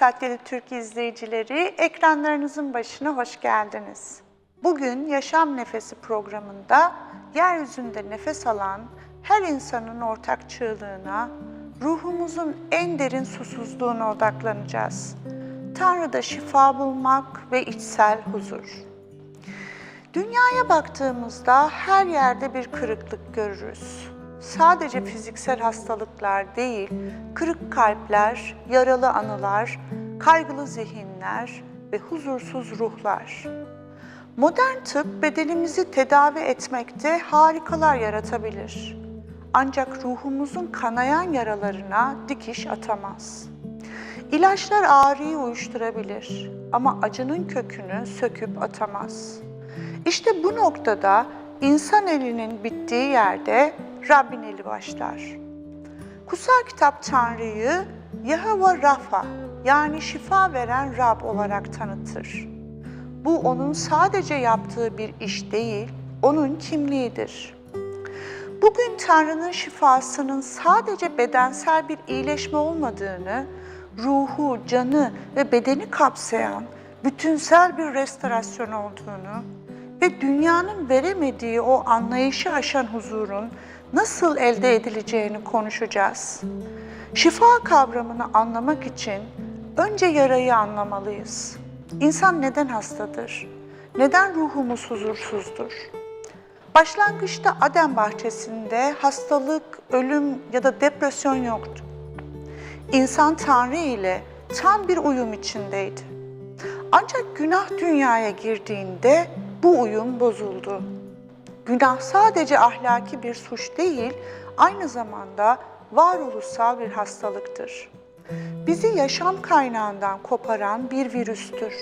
Dili Türk izleyicileri, ekranlarınızın başına hoş geldiniz. Bugün Yaşam Nefesi programında yeryüzünde nefes alan her insanın ortak çığlığına, ruhumuzun en derin susuzluğuna odaklanacağız. Tanrı'da şifa bulmak ve içsel huzur. Dünyaya baktığımızda her yerde bir kırıklık görürüz. Sadece fiziksel hastalıklar değil, kırık kalpler, yaralı anılar, kaygılı zihinler ve huzursuz ruhlar. Modern tıp bedenimizi tedavi etmekte harikalar yaratabilir. Ancak ruhumuzun kanayan yaralarına dikiş atamaz. İlaçlar ağrıyı uyuşturabilir ama acının kökünü söküp atamaz. İşte bu noktada insan elinin bittiği yerde Rabbin eli başlar. Kutsal kitap Tanrı'yı Yahova Rafa yani şifa veren Rab olarak tanıtır. Bu onun sadece yaptığı bir iş değil, onun kimliğidir. Bugün Tanrı'nın şifasının sadece bedensel bir iyileşme olmadığını, ruhu, canı ve bedeni kapsayan bütünsel bir restorasyon olduğunu ve dünyanın veremediği o anlayışı aşan huzurun nasıl elde edileceğini konuşacağız. Şifa kavramını anlamak için önce yarayı anlamalıyız. İnsan neden hastadır? Neden ruhumuz huzursuzdur? Başlangıçta Adem bahçesinde hastalık, ölüm ya da depresyon yoktu. İnsan Tanrı ile tam bir uyum içindeydi. Ancak günah dünyaya girdiğinde bu uyum bozuldu. Günah sadece ahlaki bir suç değil, aynı zamanda varoluşsal bir hastalıktır. Bizi yaşam kaynağından koparan bir virüstür.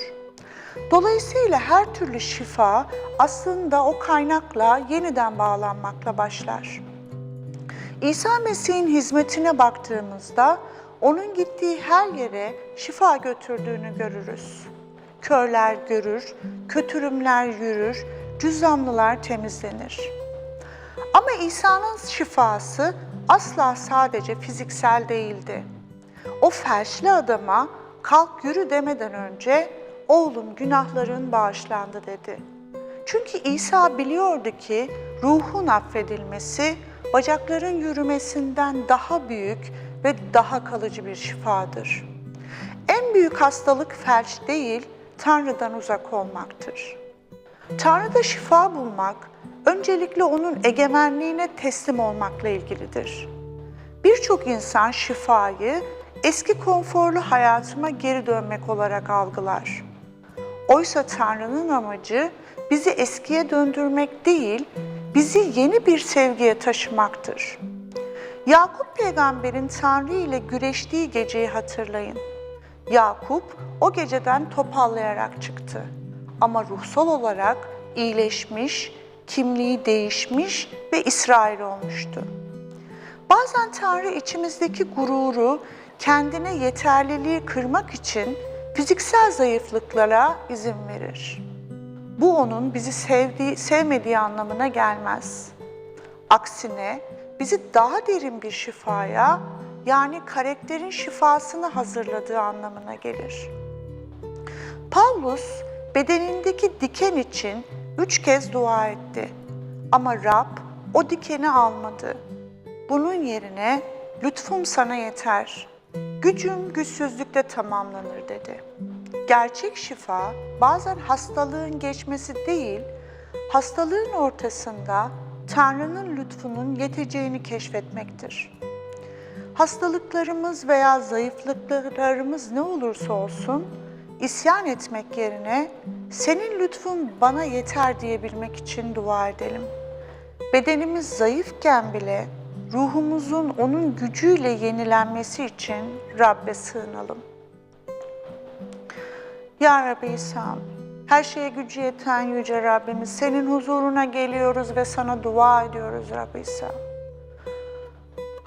Dolayısıyla her türlü şifa aslında o kaynakla yeniden bağlanmakla başlar. İsa Mesih'in hizmetine baktığımızda onun gittiği her yere şifa götürdüğünü görürüz. Körler görür, kötürümler yürür, cüzzamlılar temizlenir. Ama İsa'nın şifası asla sadece fiziksel değildi. O felçli adama kalk yürü demeden önce oğlum günahların bağışlandı dedi. Çünkü İsa biliyordu ki ruhun affedilmesi bacakların yürümesinden daha büyük ve daha kalıcı bir şifadır. En büyük hastalık felç değil, Tanrı'dan uzak olmaktır. Tanrı'da şifa bulmak, öncelikle onun egemenliğine teslim olmakla ilgilidir. Birçok insan şifayı eski konforlu hayatıma geri dönmek olarak algılar. Oysa Tanrı'nın amacı bizi eskiye döndürmek değil, bizi yeni bir sevgiye taşımaktır. Yakup peygamberin Tanrı ile güreştiği geceyi hatırlayın. Yakup o geceden topallayarak çıktı. Ama ruhsal olarak iyileşmiş, kimliği değişmiş ve İsrail olmuştu. Bazen Tanrı içimizdeki gururu, kendine yeterliliği kırmak için fiziksel zayıflıklara izin verir. Bu onun bizi sevdiği, sevmediği anlamına gelmez. Aksine bizi daha derin bir şifaya, yani karakterin şifasını hazırladığı anlamına gelir. Paulus bedenindeki diken için üç kez dua etti. Ama Rab o dikeni almadı. Bunun yerine lütfum sana yeter, gücüm güçsüzlükle tamamlanır dedi. Gerçek şifa bazen hastalığın geçmesi değil, hastalığın ortasında Tanrı'nın lütfunun yeteceğini keşfetmektir. Hastalıklarımız veya zayıflıklarımız ne olursa olsun, isyan etmek yerine senin lütfun bana yeter diyebilmek için dua edelim. Bedenimiz zayıfken bile ruhumuzun onun gücüyle yenilenmesi için Rabbe sığınalım. Ya Rabbi İsa'm, her şeye gücü yeten Yüce Rabbimiz, senin huzuruna geliyoruz ve sana dua ediyoruz Rabbi İsa.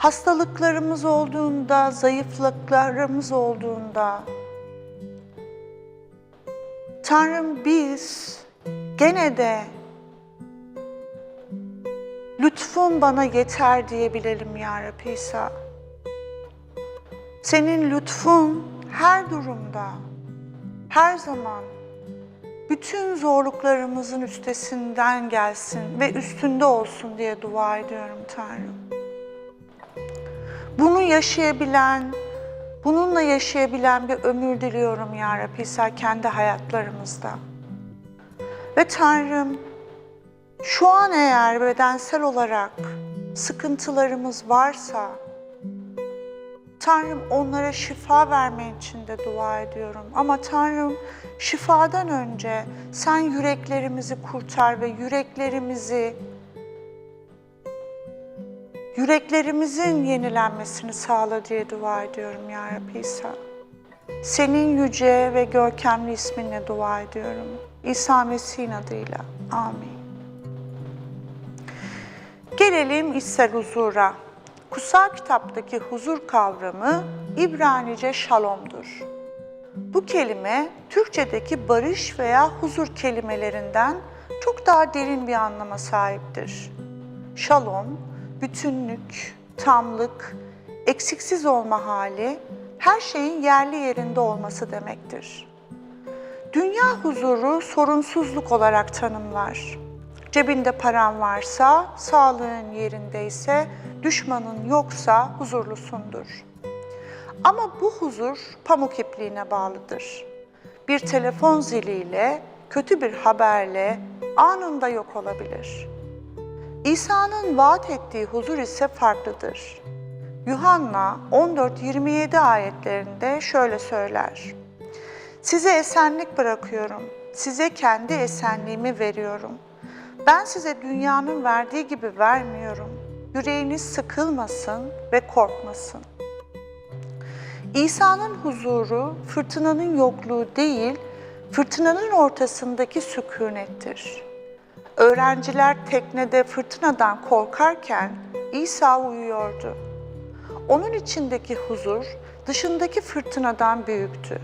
Hastalıklarımız olduğunda, zayıflıklarımız olduğunda, Tanrım biz gene de lütfun bana yeter diyebilelim ya Rabbi İsa. Senin lütfun her durumda, her zaman bütün zorluklarımızın üstesinden gelsin ve üstünde olsun diye dua ediyorum Tanrım. Bunu yaşayabilen, bununla yaşayabilen bir ömür diliyorum ya Rabbi İsa kendi hayatlarımızda. Ve Tanrım, şu an eğer bedensel olarak sıkıntılarımız varsa, Tanrım onlara şifa vermen için de dua ediyorum. Ama Tanrım şifadan önce sen yüreklerimizi kurtar ve yüreklerimizi yüreklerimizin yenilenmesini sağla diye dua ediyorum ya Rabbi İsa. Senin yüce ve görkemli isminle dua ediyorum. İsa Mesih'in adıyla. Amin. Gelelim içsel huzura. Kutsal kitaptaki huzur kavramı İbranice şalomdur. Bu kelime Türkçedeki barış veya huzur kelimelerinden çok daha derin bir anlama sahiptir. Şalom, bütünlük, tamlık, eksiksiz olma hali, her şeyin yerli yerinde olması demektir. Dünya huzuru sorunsuzluk olarak tanımlar. Cebinde paran varsa, sağlığın yerindeyse, düşmanın yoksa huzurlusundur. Ama bu huzur pamuk ipliğine bağlıdır. Bir telefon ziliyle, kötü bir haberle anında yok olabilir. İsa'nın vaat ettiği huzur ise farklıdır. Yuhanna 14-27 ayetlerinde şöyle söyler. Size esenlik bırakıyorum, size kendi esenliğimi veriyorum. Ben size dünyanın verdiği gibi vermiyorum. Yüreğiniz sıkılmasın ve korkmasın. İsa'nın huzuru fırtınanın yokluğu değil, fırtınanın ortasındaki sükunettir. Öğrenciler teknede fırtınadan korkarken İsa uyuyordu. Onun içindeki huzur dışındaki fırtınadan büyüktü.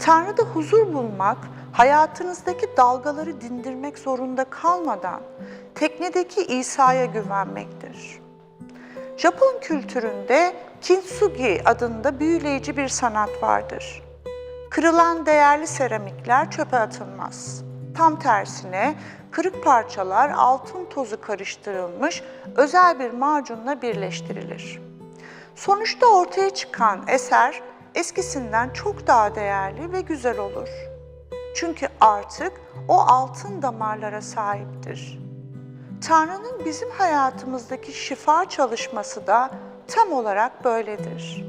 Tanrı'da huzur bulmak, hayatınızdaki dalgaları dindirmek zorunda kalmadan teknedeki İsa'ya güvenmektir. Japon kültüründe kintsugi adında büyüleyici bir sanat vardır. Kırılan değerli seramikler çöpe atılmaz. Tam tersine kırık parçalar altın tozu karıştırılmış özel bir macunla birleştirilir. Sonuçta ortaya çıkan eser eskisinden çok daha değerli ve güzel olur. Çünkü artık o altın damarlara sahiptir. Tanrı'nın bizim hayatımızdaki şifa çalışması da tam olarak böyledir.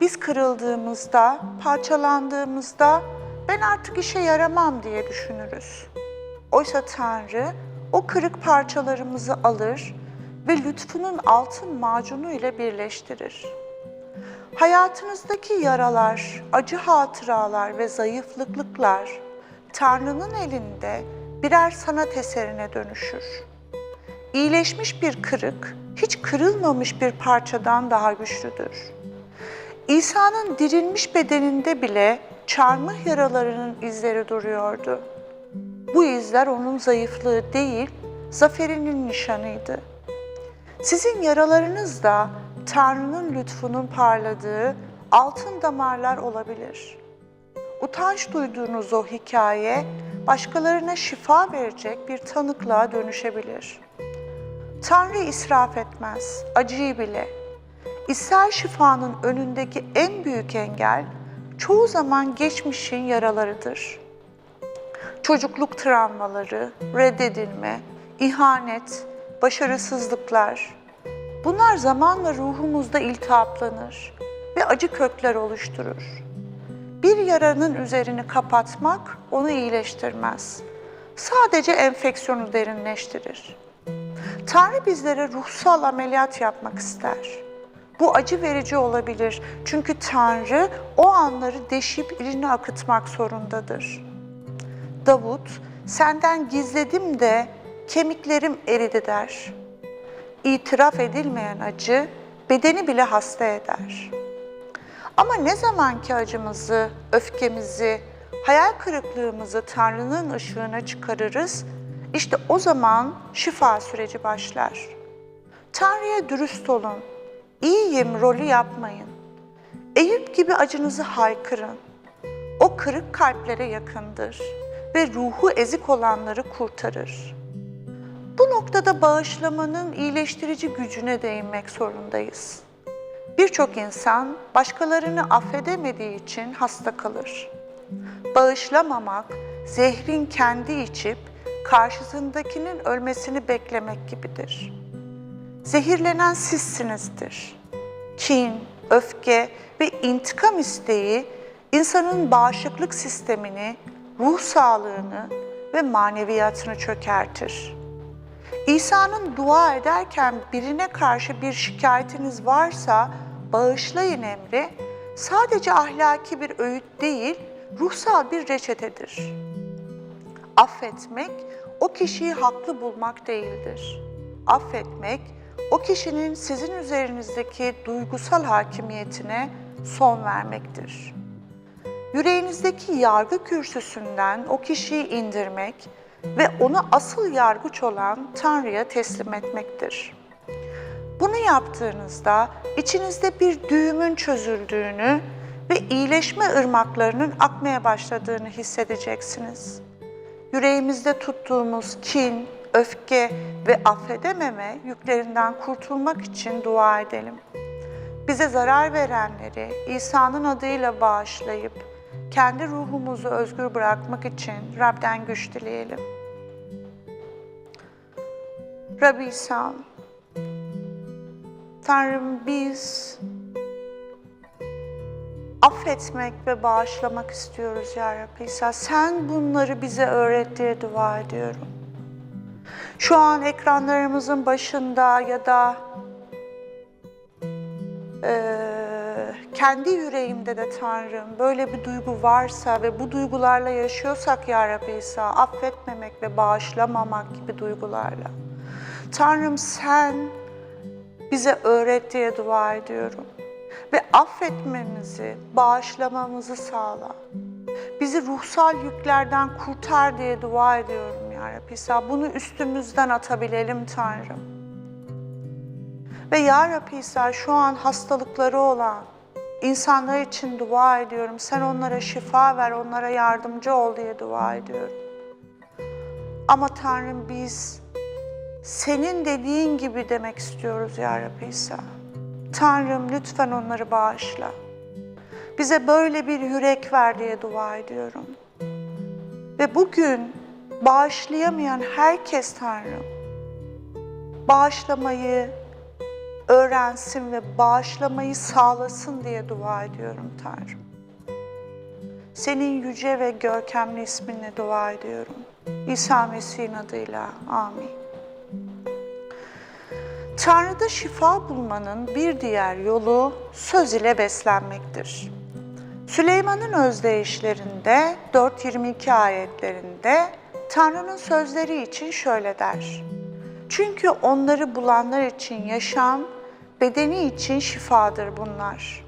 Biz kırıldığımızda, parçalandığımızda ben artık işe yaramam diye düşünürüz. Oysa Tanrı o kırık parçalarımızı alır ve lütfunun altın macunu ile birleştirir. Hayatınızdaki yaralar, acı hatıralar ve zayıflıklar Tanrı'nın elinde birer sanat eserine dönüşür. İyileşmiş bir kırık, hiç kırılmamış bir parçadan daha güçlüdür. İsa'nın dirilmiş bedeninde bile çarmıh yaralarının izleri duruyordu. Bu izler onun zayıflığı değil, zaferinin nişanıydı. Sizin yaralarınız da Tanrı'nın lütfunun parladığı altın damarlar olabilir. Utanç duyduğunuz o hikaye başkalarına şifa verecek bir tanıklığa dönüşebilir. Tanrı israf etmez, acıyı bile. İster şifanın önündeki en büyük engel çoğu zaman geçmişin yaralarıdır. Çocukluk travmaları, reddedilme, ihanet, başarısızlıklar. Bunlar zamanla ruhumuzda iltihaplanır ve acı kökler oluşturur. Bir yaranın üzerini kapatmak onu iyileştirmez. Sadece enfeksiyonu derinleştirir. Tanrı bizlere ruhsal ameliyat yapmak ister. Bu acı verici olabilir çünkü Tanrı o anları deşip irini akıtmak zorundadır. Davut, senden gizledim de kemiklerim eridi der. İtiraf edilmeyen acı bedeni bile hasta eder. Ama ne zamanki acımızı, öfkemizi, hayal kırıklığımızı Tanrı'nın ışığına çıkarırız, işte o zaman şifa süreci başlar. Tanrı'ya dürüst olun, iyiyim rolü yapmayın. Eyüp gibi acınızı haykırın. O kırık kalplere yakındır ve ruhu ezik olanları kurtarır. Bu noktada bağışlamanın iyileştirici gücüne değinmek zorundayız. Birçok insan başkalarını affedemediği için hasta kalır. Bağışlamamak, zehrin kendi içip karşısındakinin ölmesini beklemek gibidir. Zehirlenen sizsinizdir. Kin, öfke ve intikam isteği insanın bağışıklık sistemini, ruh sağlığını ve maneviyatını çökertir. İsa'nın dua ederken birine karşı bir şikayetiniz varsa bağışlayın emri sadece ahlaki bir öğüt değil, ruhsal bir reçetedir. Affetmek o kişiyi haklı bulmak değildir. Affetmek o kişinin sizin üzerinizdeki duygusal hakimiyetine son vermektir. Yüreğinizdeki yargı kürsüsünden o kişiyi indirmek ve onu asıl yargıç olan Tanrı'ya teslim etmektir. Bunu yaptığınızda içinizde bir düğümün çözüldüğünü ve iyileşme ırmaklarının akmaya başladığını hissedeceksiniz. Yüreğimizde tuttuğumuz kin, öfke ve affedememe yüklerinden kurtulmak için dua edelim. Bize zarar verenleri İsa'nın adıyla bağışlayıp kendi ruhumuzu özgür bırakmak için Rab'den güç dileyelim. Rabbi İsa'm, Tanrım biz affetmek ve bağışlamak istiyoruz ya Rabbi İsa. Sen bunları bize öğret diye dua ediyorum. Şu an ekranlarımızın başında ya da eee, kendi yüreğimde de Tanrım böyle bir duygu varsa ve bu duygularla yaşıyorsak ya Rabbi İsa affetmemek ve bağışlamamak gibi duygularla. Tanrım sen bize öğret diye dua ediyorum. Ve affetmemizi, bağışlamamızı sağla. Bizi ruhsal yüklerden kurtar diye dua ediyorum Rabbi İsa. Bunu üstümüzden atabilelim Tanrım. Ve ya Rabbi İsa şu an hastalıkları olan insanlar için dua ediyorum. Sen onlara şifa ver, onlara yardımcı ol diye dua ediyorum. Ama Tanrım biz senin dediğin gibi demek istiyoruz ya Rabbi İsa. Tanrım lütfen onları bağışla. Bize böyle bir yürek ver diye dua ediyorum. Ve bugün bağışlayamayan herkes Tanrım bağışlamayı öğrensin ve bağışlamayı sağlasın diye dua ediyorum Tanrım. Senin yüce ve görkemli isminle dua ediyorum. İsa Mesih'in adıyla. Amin. Tanrı'da şifa bulmanın bir diğer yolu söz ile beslenmektir. Süleyman'ın özdeyişlerinde 4.22 ayetlerinde Tanrı'nın sözleri için şöyle der. Çünkü onları bulanlar için yaşam, bedeni için şifadır bunlar.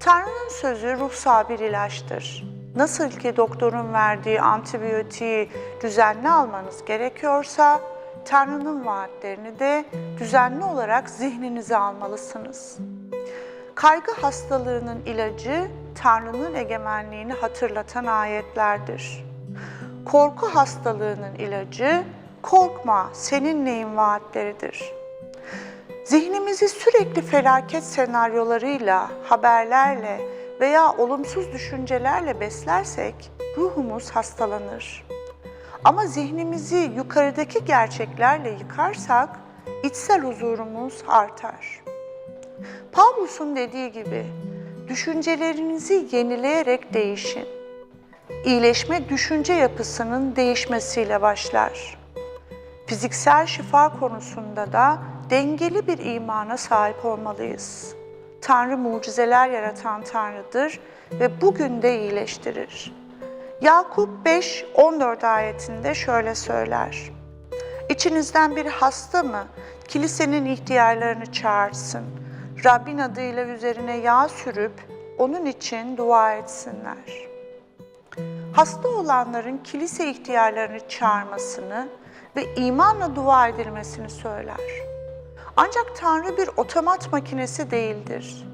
Tanrı'nın sözü ruhsal bir ilaçtır. Nasıl ki doktorun verdiği antibiyotiği düzenli almanız gerekiyorsa, Tanrı'nın vaatlerini de düzenli olarak zihninize almalısınız. Kaygı hastalığının ilacı Tanrı'nın egemenliğini hatırlatan ayetlerdir. Korku hastalığının ilacı korkma seninleyim vaatleridir. Zihnimizi sürekli felaket senaryolarıyla, haberlerle veya olumsuz düşüncelerle beslersek ruhumuz hastalanır. Ama zihnimizi yukarıdaki gerçeklerle yıkarsak içsel huzurumuz artar. Pavlus'un dediği gibi düşüncelerinizi yenileyerek değişin. İyileşme düşünce yapısının değişmesiyle başlar. Fiziksel şifa konusunda da dengeli bir imana sahip olmalıyız. Tanrı mucizeler yaratan Tanrı'dır ve bugün de iyileştirir. Yakup 5, 14 ayetinde şöyle söyler. İçinizden bir hasta mı kilisenin ihtiyarlarını çağırsın. Rabbin adıyla üzerine yağ sürüp onun için dua etsinler. Hasta olanların kilise ihtiyarlarını çağırmasını ve imanla dua edilmesini söyler. Ancak Tanrı bir otomat makinesi değildir.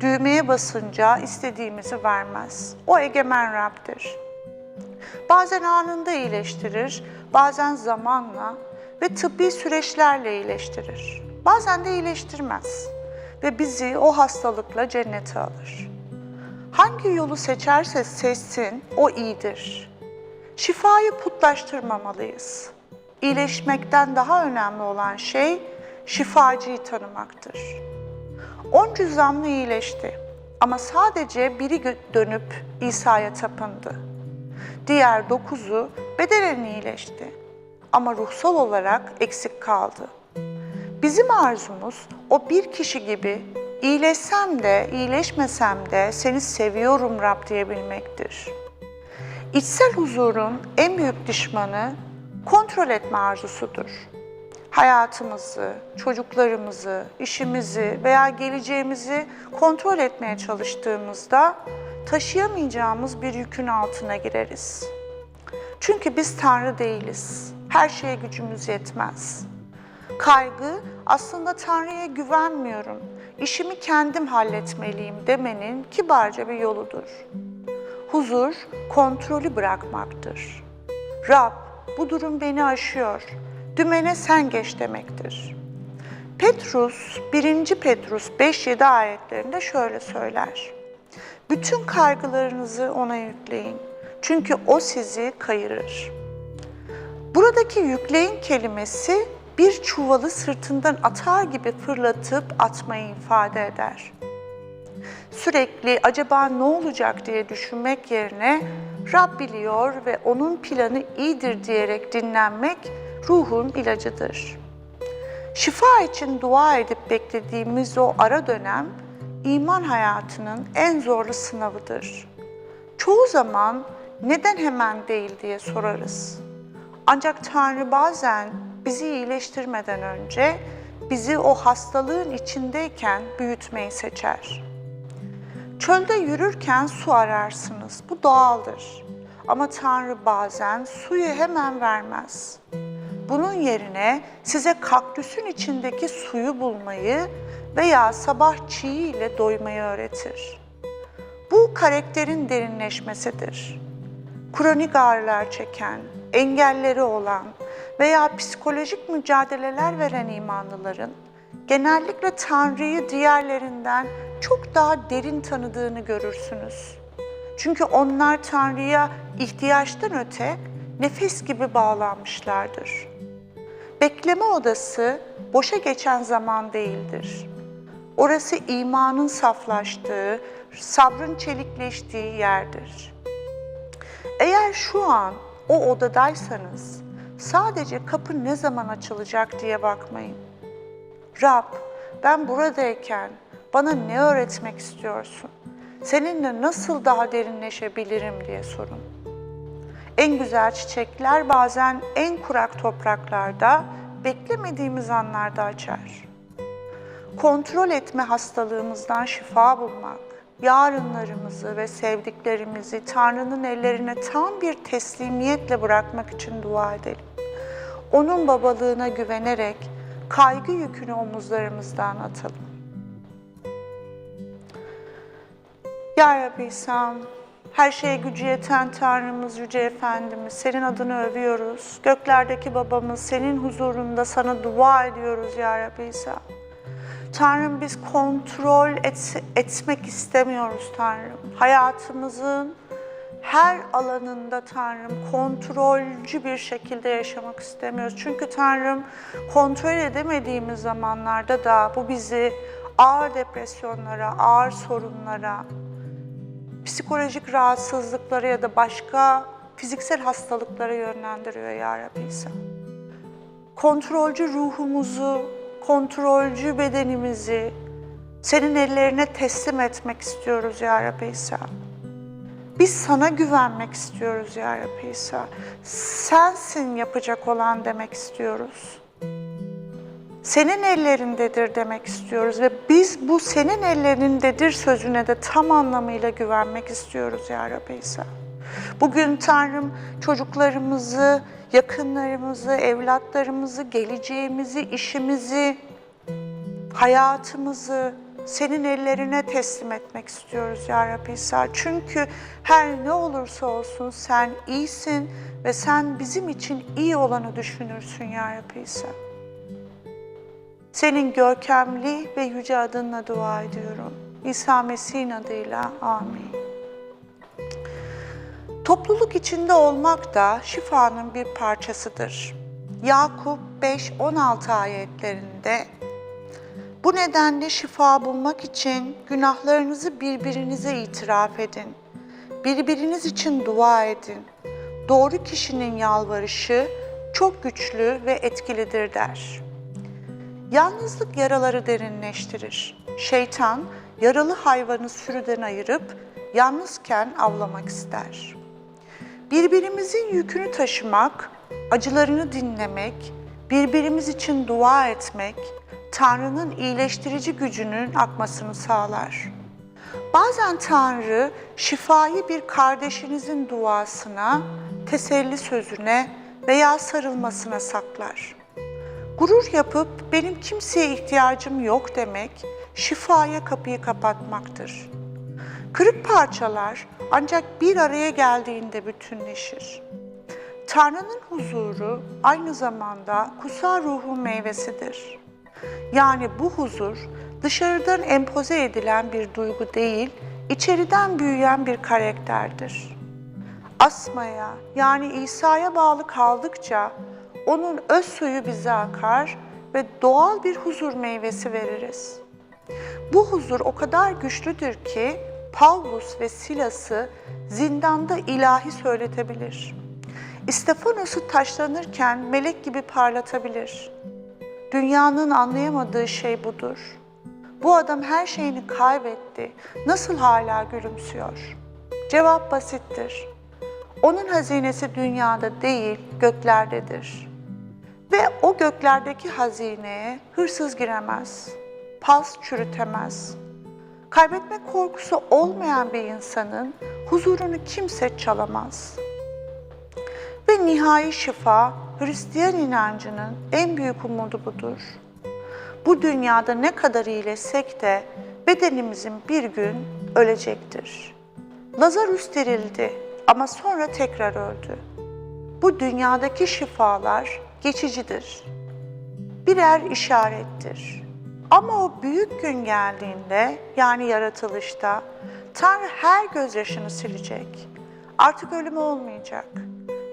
Düğmeye basınca istediğimizi vermez. O egemen Rab'dir. Bazen anında iyileştirir, bazen zamanla ve tıbbi süreçlerle iyileştirir. Bazen de iyileştirmez ve bizi o hastalıkla cennete alır. Hangi yolu seçerse seçsin o iyidir. Şifayı putlaştırmamalıyız. İyileşmekten daha önemli olan şey şifacıyı tanımaktır. On cüzdanlı iyileşti ama sadece biri dönüp İsa'ya tapındı. Diğer dokuzu bedenen iyileşti ama ruhsal olarak eksik kaldı. Bizim arzumuz o bir kişi gibi iyileşsem de iyileşmesem de seni seviyorum Rab diyebilmektir. İçsel huzurun en büyük düşmanı kontrol etme arzusudur. Hayatımızı, çocuklarımızı, işimizi veya geleceğimizi kontrol etmeye çalıştığımızda taşıyamayacağımız bir yükün altına gireriz. Çünkü biz Tanrı değiliz. Her şeye gücümüz yetmez. Kaygı aslında Tanrı'ya güvenmiyorum, işimi kendim halletmeliyim demenin kibarca bir yoludur. Huzur, kontrolü bırakmaktır. Rab, bu durum beni aşıyor. Dümene sen geç demektir. Petrus, 1. Petrus 5-7 ayetlerinde şöyle söyler. Bütün kaygılarınızı ona yükleyin. Çünkü o sizi kayırır. Buradaki yükleyin kelimesi bir çuvalı sırtından atar gibi fırlatıp atmayı ifade eder. Sürekli acaba ne olacak diye düşünmek yerine Rab biliyor ve onun planı iyidir diyerek dinlenmek ruhun ilacıdır. Şifa için dua edip beklediğimiz o ara dönem iman hayatının en zorlu sınavıdır. Çoğu zaman neden hemen değil diye sorarız. Ancak Tanrı bazen bizi iyileştirmeden önce bizi o hastalığın içindeyken büyütmeyi seçer. Çölde yürürken su ararsınız. Bu doğaldır. Ama Tanrı bazen suyu hemen vermez. Bunun yerine size kaktüsün içindeki suyu bulmayı veya sabah çiğ ile doymayı öğretir. Bu karakterin derinleşmesidir. Kronik ağrılar çeken, engelleri olan veya psikolojik mücadeleler veren imanlıların genellikle Tanrı'yı diğerlerinden çok daha derin tanıdığını görürsünüz. Çünkü onlar Tanrı'ya ihtiyaçtan öte nefes gibi bağlanmışlardır. Bekleme odası boşa geçen zaman değildir. Orası imanın saflaştığı, sabrın çelikleştiği yerdir. Eğer şu an o odadaysanız sadece kapı ne zaman açılacak diye bakmayın. Rab, ben buradayken bana ne öğretmek istiyorsun? Seninle nasıl daha derinleşebilirim diye sorun. En güzel çiçekler bazen en kurak topraklarda, beklemediğimiz anlarda açar. Kontrol etme hastalığımızdan şifa bulmak, yarınlarımızı ve sevdiklerimizi Tanrı'nın ellerine tam bir teslimiyetle bırakmak için dua edelim. Onun babalığına güvenerek kaygı yükünü omuzlarımızdan atalım. Ya Rabbi İsa'm, her şeye gücü yeten Tanrımız, Yüce Efendimiz, senin adını övüyoruz. Göklerdeki babamız, senin huzurunda sana dua ediyoruz Ya Rabbi İsa. Tanrım biz kontrol et, etmek istemiyoruz Tanrım. Hayatımızın her alanında Tanrım kontrolcü bir şekilde yaşamak istemiyoruz. Çünkü Tanrım kontrol edemediğimiz zamanlarda da bu bizi ağır depresyonlara, ağır sorunlara, psikolojik rahatsızlıklara ya da başka fiziksel hastalıklara yönlendiriyor ya Rabbi İsa. Kontrolcü ruhumuzu, kontrolcü bedenimizi senin ellerine teslim etmek istiyoruz ya Rabbi İsa. Biz sana güvenmek istiyoruz ya Rabbi İsa. Sensin yapacak olan demek istiyoruz. Senin ellerindedir demek istiyoruz ve biz bu senin ellerindedir sözüne de tam anlamıyla güvenmek istiyoruz ya Rabbi İsa. Bugün Tanrım çocuklarımızı, yakınlarımızı, evlatlarımızı, geleceğimizi, işimizi, hayatımızı senin ellerine teslim etmek istiyoruz ya Rabbi İsa. Çünkü her ne olursa olsun sen iyisin ve sen bizim için iyi olanı düşünürsün ya Rabbi İsa. Senin görkemli ve yüce adınla dua ediyorum. İsa Mesih'in adıyla amin. Topluluk içinde olmak da şifanın bir parçasıdır. Yakup 5-16 ayetlerinde bu nedenle şifa bulmak için günahlarınızı birbirinize itiraf edin. Birbiriniz için dua edin. Doğru kişinin yalvarışı çok güçlü ve etkilidir der. Yalnızlık yaraları derinleştirir. Şeytan yaralı hayvanı sürüden ayırıp yalnızken avlamak ister. Birbirimizin yükünü taşımak, acılarını dinlemek, birbirimiz için dua etmek, Tanrı'nın iyileştirici gücünün akmasını sağlar. Bazen Tanrı şifayı bir kardeşinizin duasına, teselli sözüne veya sarılmasına saklar. Gurur yapıp benim kimseye ihtiyacım yok demek şifaya kapıyı kapatmaktır. Kırık parçalar ancak bir araya geldiğinde bütünleşir. Tanrı'nın huzuru aynı zamanda kutsal ruhun meyvesidir. Yani bu huzur dışarıdan empoze edilen bir duygu değil, içeriden büyüyen bir karakterdir. Asmaya yani İsa'ya bağlı kaldıkça onun öz suyu bize akar ve doğal bir huzur meyvesi veririz. Bu huzur o kadar güçlüdür ki Pavlus ve Silas'ı zindanda ilahi söyletebilir. İstefanos'u taşlanırken melek gibi parlatabilir. Dünyanın anlayamadığı şey budur. Bu adam her şeyini kaybetti. Nasıl hala gülümsüyor? Cevap basittir. Onun hazinesi dünyada değil, göklerdedir. Ve o göklerdeki hazineye hırsız giremez, pas çürütemez. Kaybetme korkusu olmayan bir insanın huzurunu kimse çalamaz. Ve nihai şifa Hristiyan inancının en büyük umudu budur. Bu dünyada ne kadar iyileşsek de bedenimizin bir gün ölecektir. Lazarus dirildi ama sonra tekrar öldü. Bu dünyadaki şifalar geçicidir. Birer işarettir. Ama o büyük gün geldiğinde yani yaratılışta Tanrı her gözyaşını silecek. Artık ölüm olmayacak.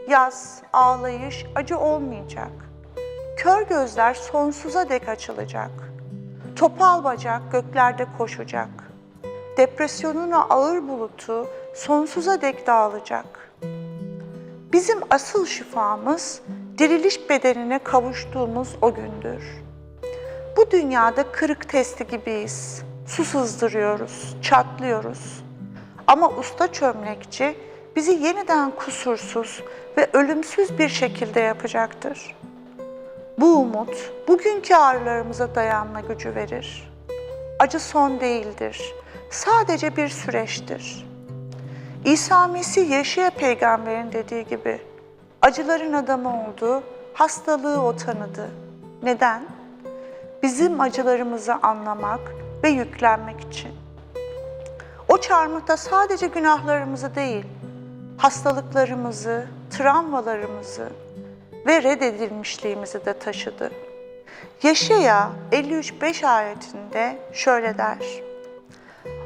Yaz, ağlayış, acı olmayacak. Kör gözler sonsuza dek açılacak. Topal bacak göklerde koşacak. Depresyonun ağır bulutu sonsuza dek dağılacak. Bizim asıl şifamız diriliş bedenine kavuştuğumuz o gündür. Bu dünyada kırık testi gibiyiz. Su sızdırıyoruz, çatlıyoruz. Ama usta çömlekçi bizi yeniden kusursuz ve ölümsüz bir şekilde yapacaktır. Bu umut bugünkü ağrılarımıza dayanma gücü verir. Acı son değildir. Sadece bir süreçtir. İsa Mesih Yaşaya peygamberin dediği gibi acıların adamı oldu, hastalığı o tanıdı. Neden? Bizim acılarımızı anlamak ve yüklenmek için. O çarmıhta sadece günahlarımızı değil, hastalıklarımızı, travmalarımızı ve reddedilmişliğimizi de taşıdı. Yaşaya 53.5 ayetinde şöyle der.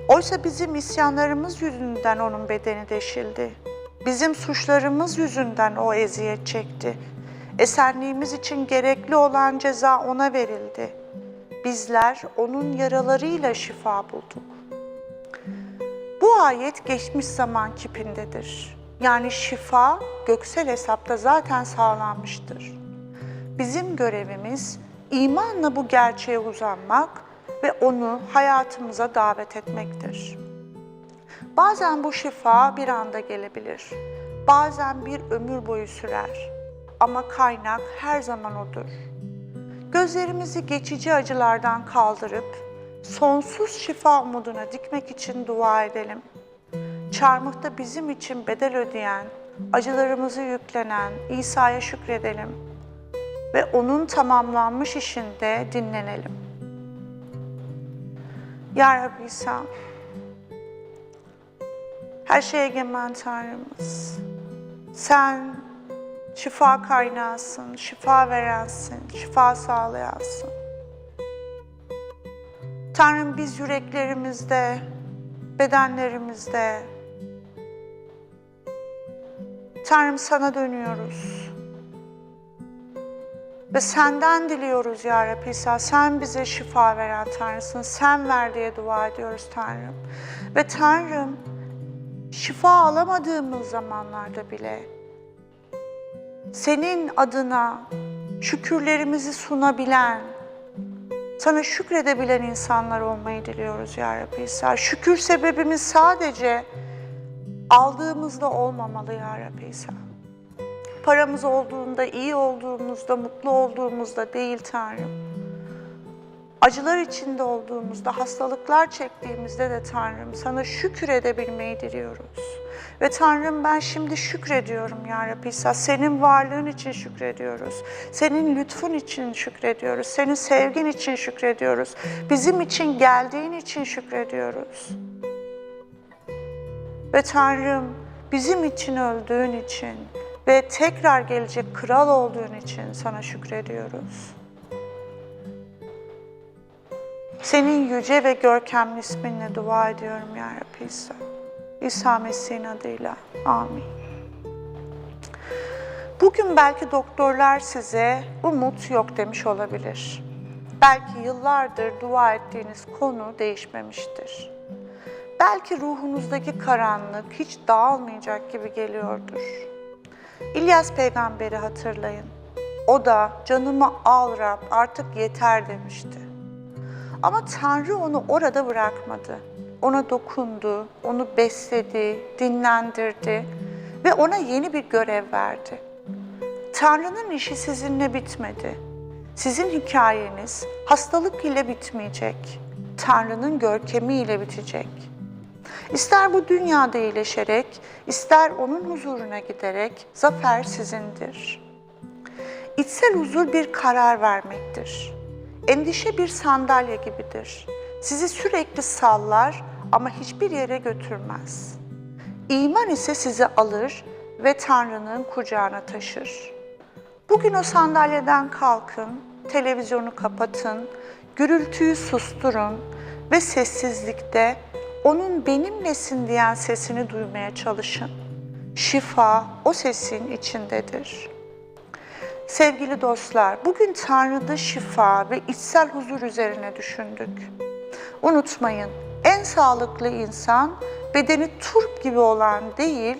Oysa bizim isyanlarımız yüzünden onun bedeni deşildi. Bizim suçlarımız yüzünden o eziyet çekti. Esenliğimiz için gerekli olan ceza ona verildi. Bizler onun yaralarıyla şifa bulduk. Bu ayet geçmiş zaman kipindedir. Yani şifa göksel hesapta zaten sağlanmıştır. Bizim görevimiz imanla bu gerçeğe uzanmak ve onu hayatımıza davet etmektir. Bazen bu şifa bir anda gelebilir. Bazen bir ömür boyu sürer. Ama kaynak her zaman odur. Gözlerimizi geçici acılardan kaldırıp sonsuz şifa umuduna dikmek için dua edelim. Çarmıhta bizim için bedel ödeyen, acılarımızı yüklenen İsa'ya şükredelim ve onun tamamlanmış işinde dinlenelim. Ya Rabbi İsa, her şeye egemen Tanrımız. Sen şifa kaynağısın, şifa verensin, şifa sağlayansın. Tanrım biz yüreklerimizde, bedenlerimizde, Tanrım sana dönüyoruz. Ve senden diliyoruz ya Rabbi İsa. Sen bize şifa veren Tanrısın. Sen ver diye dua ediyoruz Tanrım. Ve Tanrım şifa alamadığımız zamanlarda bile senin adına şükürlerimizi sunabilen, sana şükredebilen insanlar olmayı diliyoruz ya Rabbi İsa. Şükür sebebimiz sadece aldığımızda olmamalı ya Rabbi İsa. Paramız olduğunda, iyi olduğumuzda, mutlu olduğumuzda değil Tanrım. Acılar içinde olduğumuzda, hastalıklar çektiğimizde de Tanrım sana şükür edebilmeyi diliyoruz. Ve Tanrım ben şimdi şükrediyorum ya Rabbi İsa. Senin varlığın için şükrediyoruz. Senin lütfun için şükrediyoruz. Senin sevgin için şükrediyoruz. Bizim için geldiğin için şükrediyoruz. Ve Tanrım bizim için öldüğün için ve tekrar gelecek kral olduğun için sana şükrediyoruz. Senin yüce ve görkemli isminle dua ediyorum ya Rabbi İsa. İsa Mesih'in adıyla. Amin. Bugün belki doktorlar size umut yok demiş olabilir. Belki yıllardır dua ettiğiniz konu değişmemiştir. Belki ruhunuzdaki karanlık hiç dağılmayacak gibi geliyordur. İlyas peygamberi hatırlayın. O da canımı al Rab artık yeter demişti. Ama Tanrı onu orada bırakmadı. Ona dokundu, onu besledi, dinlendirdi ve ona yeni bir görev verdi. Tanrı'nın işi sizinle bitmedi. Sizin hikayeniz hastalık ile bitmeyecek. Tanrı'nın görkemiyle bitecek. İster bu dünyada iyileşerek, ister onun huzuruna giderek zafer sizindir. İçsel huzur bir karar vermektir. Endişe bir sandalye gibidir. Sizi sürekli sallar ama hiçbir yere götürmez. İman ise sizi alır ve Tanrı'nın kucağına taşır. Bugün o sandalyeden kalkın, televizyonu kapatın, gürültüyü susturun ve sessizlikte onun benimlesin diyen sesini duymaya çalışın. Şifa o sesin içindedir. Sevgili dostlar, bugün Tanrı'da şifa ve içsel huzur üzerine düşündük. Unutmayın, en sağlıklı insan bedeni turp gibi olan değil,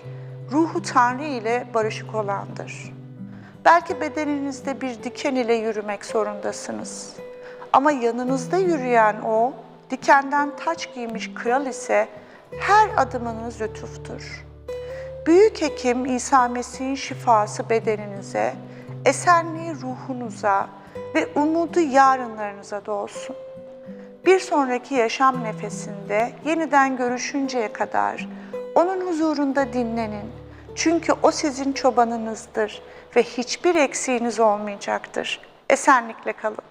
ruhu Tanrı ile barışık olandır. Belki bedeninizde bir diken ile yürümek zorundasınız. Ama yanınızda yürüyen o, dikenden taç giymiş kral ise her adımınız lütuftur. Büyük Hekim İsa Mesih'in şifası bedeninize, esenliği ruhunuza ve umudu yarınlarınıza da olsun. Bir sonraki yaşam nefesinde yeniden görüşünceye kadar onun huzurunda dinlenin. Çünkü o sizin çobanınızdır ve hiçbir eksiğiniz olmayacaktır. Esenlikle kalın.